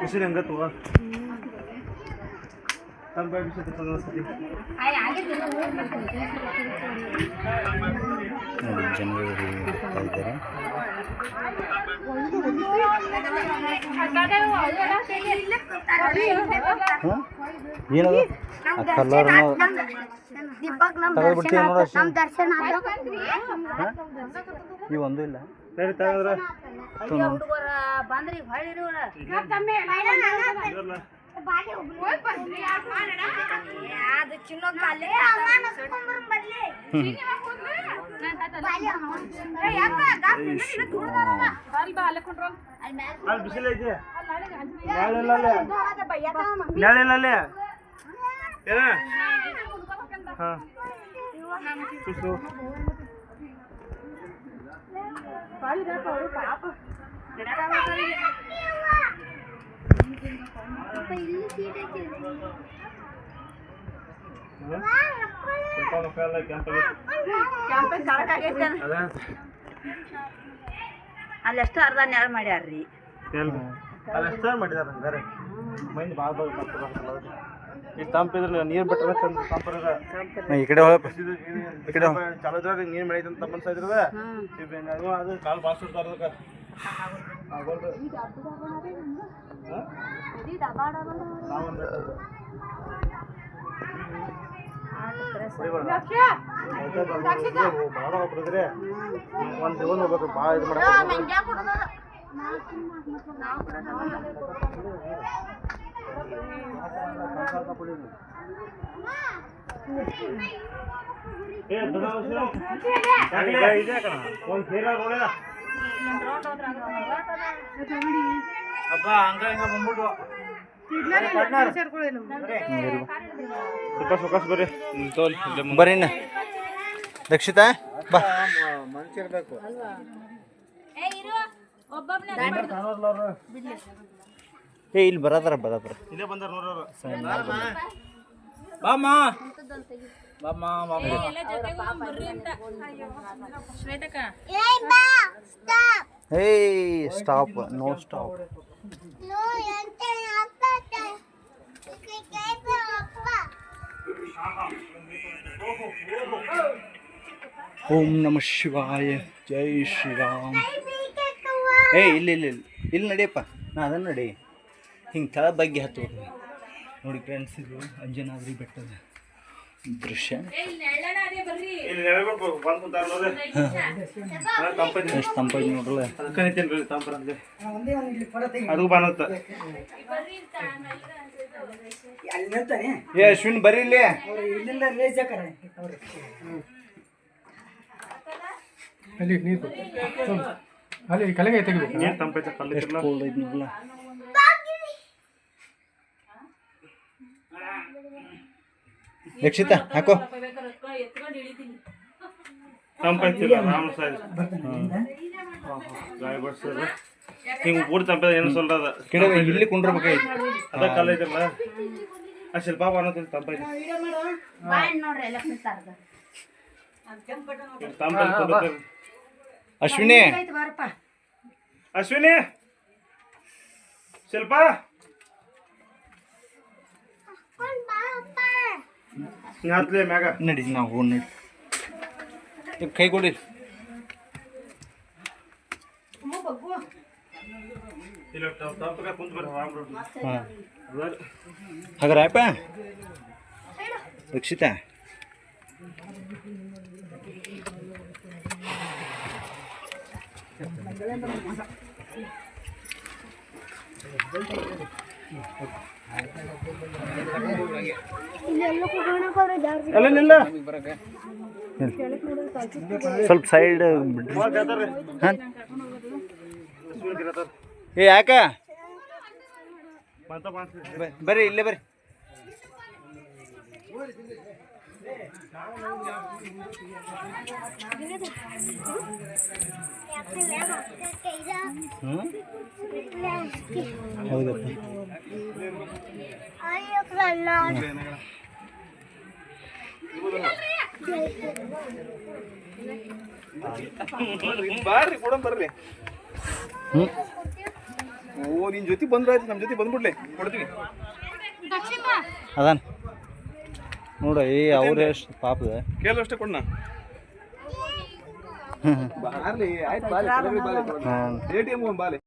ಬಿಸಿಲು ಹೆಂಗ ತಗೋ ತಮ್ಮ ಬಾಯಿ ಬಿಸಿ ತಗೊಂಡ್ ಅನ್ಸತಿ. ನೋಡಿ ಜನರು ಬರ್ತಾ ಇದ್ದಾರೆ ಹಾಂ ಏನದು ಆ ಕಲರ್ ತೆಗೆದ್ಬಿಡ್ತೀವಿ ನೋಡು ಅಷ್ಟೇ ದರ್ಶನ ಹಾಂ ಈ ಒಂದು ಇಲ್ಲ ಸರಿ ತಗಂದ್ರ ಬಂದ್ರಿ ಹೊಳ್ಳಿ ಇರಲ್ಲ. ಅದು ಚಿನ್ನೋ ಕಾಲೇ ಅಲ್ಲಿ ಬಿಸಿಲು ಐತಿ ಏನ ಹಾ ಕೆಂಪಾಗೈತಿ. ಅದೇ ಅಲ್ಲೆಷ್ಟು ಅರ್ಧ ನೆರಳು ಮಾಡ್ಯಾರ್ರಿ. ಅಲ್ಲೆಷ್ಟು ಮಾಡಿದಾರ ಮೈಂಡ್ ಭಾಳ ಬರ್ತದೆ ತಂಪಿದ್ರೆ ನೀರು ಬಿಟ್ಟರೆ ಚಂದ ತಂಪರದ ಈ ಕಡೆ ಹೋಗಪ್ಪ. ಈ ಕಡೆ ಚಾಲು ಇದ್ರಾಗ ನೀರು ಬೆಳೀತಂತ ತಮ್ಮ ಅನ್ಸಾಯ್ತಿರದ ಅದು ಅದು ಕಾಲು ಭಾಳ ಸುಡ್ತಾರ ಅದಕ್ಕೆ ಒಂದು ಒಂದು ಹೋಗ್ಬೇಕು ಭಾಳ ಇದು ಮಾಡಕ್ಕೆ ಅಪ್ಪ ಹಂಗ ಹಿಂಗ ಬಂದ್ಬಿಟ್ಟು ಸ್ವಲ್ಪ ಸುಖಸ್ ಬರ್ರಿ. ತೋಲ್. ಬರ್ರಿ. ರಕ್ಷಿತಾ ಬಾ. ಏ ಇಲ್ಲಿ ಬರದ್ರ ಬರದ್ರ. ಇಲ್ಲೇ ಬಂದಾರ ನೋಡೋರು ಬಾಮ್ಮ. ಬಾಮ್ಮ ಬಾಮ್ಮ. ಏಯ್ ಸ್ಟಾಪ್ ನೋ ಸ್ಟಾಪ್ ಓಂ ನಮ ಶಿವಾಯ. ಜೈ ಶ್ರೀರಾಮ್. ಏ ಇಲ್ಲ ಇಲ್ಲ ಇಲ್ಲ. ಇಲ್ಲಿ ನಡಿಯಪ್ಪ. ನಾ ಅದನ್ನ ನಡಿ. ಹಿಂಗೆ ತಳ ಬಗ್ಗೆ ಹತ್ತು ನೋಡಿ ಫ್ರೆಂಡ್ಸ್ ಇದು ಅಂಜನಾದ್ರಿ ಬೆಟ್ಟದ ದೃಶ್ಯ. ಎಷ್ಟು ತಂಪಾಗಿ ನೋಡ್ರಲ್ಲ. ಅದು ಬಾನತ್ತ. ಏ ಅಶ್ವಿನ್ ಬರ್ರಿ ಇಲ್ಲಿ. ಅಲ್ಲಿ ನೀರು. ಅಲ್ಲಿ ಕಲೆಗೆ ತೆಗಿಬೇಕು. ನೀರು ತಂಪೈತೆ ಎಷ್ಟು ಕೋಲ್ಡ್ ಐತಿ ನೋಡ್ರಲ್ಲ. ರಕ್ಷಿತಾ ಹಾಕೋ. ರಾಮ ಸರ್ ಹಿಂಗೆ ಏನು ಸೊಲ್ಲದ ಇಲ್ಲಿ ಕುಂಡ್ರಬೇಕಾಯ್ತು ಅದ ಕಲ್ಲ ಐತಲ್ಲ ಆ ಶಿಲ್ಪ ಕುಂದೈತಿ. ಅಶ್ವಿನಿ. ಬಾರಪ್ಪ. ಅಶ್ವಿನಿ. ಶಿಲ್ಪ. ನೀ ಹತ್ಲಿ ಮ್ಯಾಗ. ನಡಿ ನಾವು ಹೋಗಿ ನಡಿ. ಇವ್ ಕೈ ಕೊಡಿ. ಇಲ್ಲ ತಂಪಗ ಕುಂತ ಬರ್ರಿ ಸ್ವಲ್ಪ ಸೈಡ್ ಏ ಯಾಕ? ಬರ್ರಿ ಇಲ್ಲೇ ಬರ್ರಿ. ಬರ್ರಿ ಕೂಡ ಬರ್ರಿ ಹ್ಞೂ ಓ ನಿನ್ ಜೊತೆ ಬಂದ್ರೆ ಆಯ್ತು ನಮ್ಮ ಜೊತೆ ಬಂದ್ಬಿಡ್ಲಿ ಕೊಡ್ತೀವಿ. ಅದಾನ. ನೋಡ ಏ ಅವ್ರ ಎಷ್ಟು ಪಾಪದ ಕೇಳು ಅಷ್ಟೇ ಕೊಡ್ನ ಬಾರ್ಲಿ ಆಯ್ತು ಬಾಲಿ ಬಾಲಿ ಎ ಟಿ ಎಂ ಬಾಲಿ